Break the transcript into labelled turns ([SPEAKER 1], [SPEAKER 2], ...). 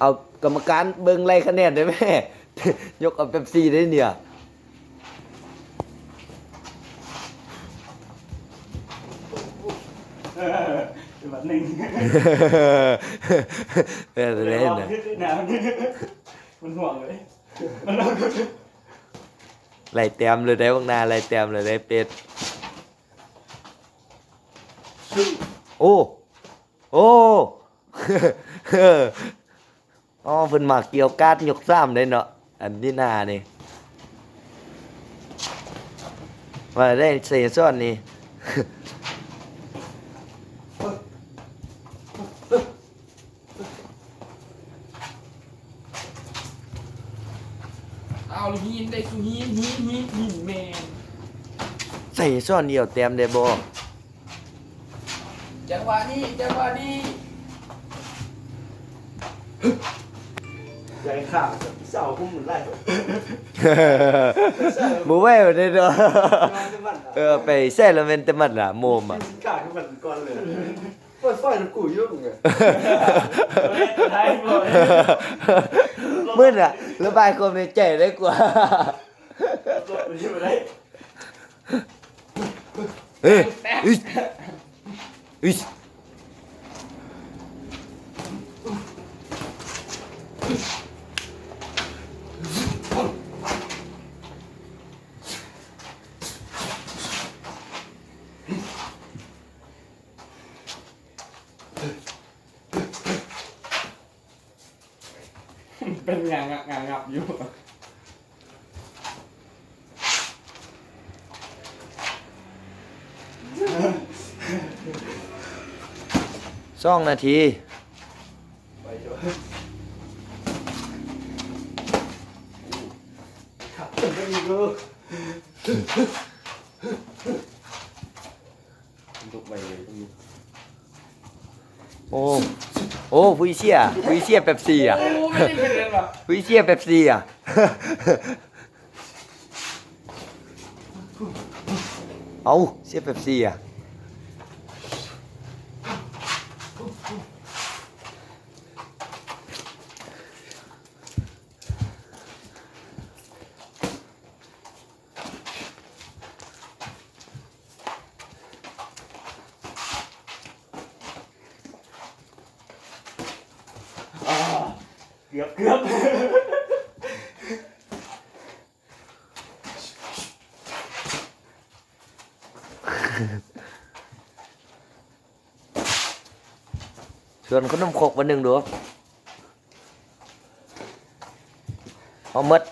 [SPEAKER 1] เอากรรมการเบิ่งไล่คะแนนได้ไหมยกเอาเป๊ปซี่ได้เนี่ย
[SPEAKER 2] เออแบบหนึ่ง
[SPEAKER 1] เออเล่นนะ
[SPEAKER 2] หนาวมันห่วงเลยมันเอา
[SPEAKER 1] ไล่แต้มเลยได้บางหนาไล่แต้มเลยได้เป็ดโอ้ โอ้ อ๋อเพิ่นมาเกี่ยวกาดยกซ้ำได้เนาะอันนี้หนานี่มาได้เสียซ่อนนี่
[SPEAKER 3] เอาหินได้สุหินหินหินหินแมน
[SPEAKER 1] ใส่ซ่อนเดียวแต้มได้บ่
[SPEAKER 3] จังหวะนี้จังหวะนี้
[SPEAKER 2] ใหญ่ข่าวเสาพุ่มเหมือนไร
[SPEAKER 1] บ่แววได้เด้อเออไปแซ่แล้วแม่นแต่มันล่ะโมมอะ
[SPEAKER 2] กาดขึ้นมันก่อนเลย
[SPEAKER 4] ไฟไฟน้ำกูยุ่งไง
[SPEAKER 2] ไทยหมด
[SPEAKER 1] มืดอะระบายความในใจได้กว่า
[SPEAKER 2] รถอยู่ไหน
[SPEAKER 1] เอ้ยอิชอิช
[SPEAKER 3] เป็นงางะงางับอยู่
[SPEAKER 1] สองนาที
[SPEAKER 4] ไปเถอะขับจนไม่มีกู
[SPEAKER 2] ลุ กไปเลย
[SPEAKER 1] โอ้โอ้ผู้เชี่ยผู้เชี่ยเป๊ปซี่อะ
[SPEAKER 3] โอ้ไม่ได้เป็นเรื่องหรอก
[SPEAKER 1] ผู้เชี่ยเป๊ปซี่อะเอาเชี่ยเป๊ปซี่อะ
[SPEAKER 2] กือบเกือบ
[SPEAKER 1] ชวนขนมครกวันหนึ่งดูเอาเมด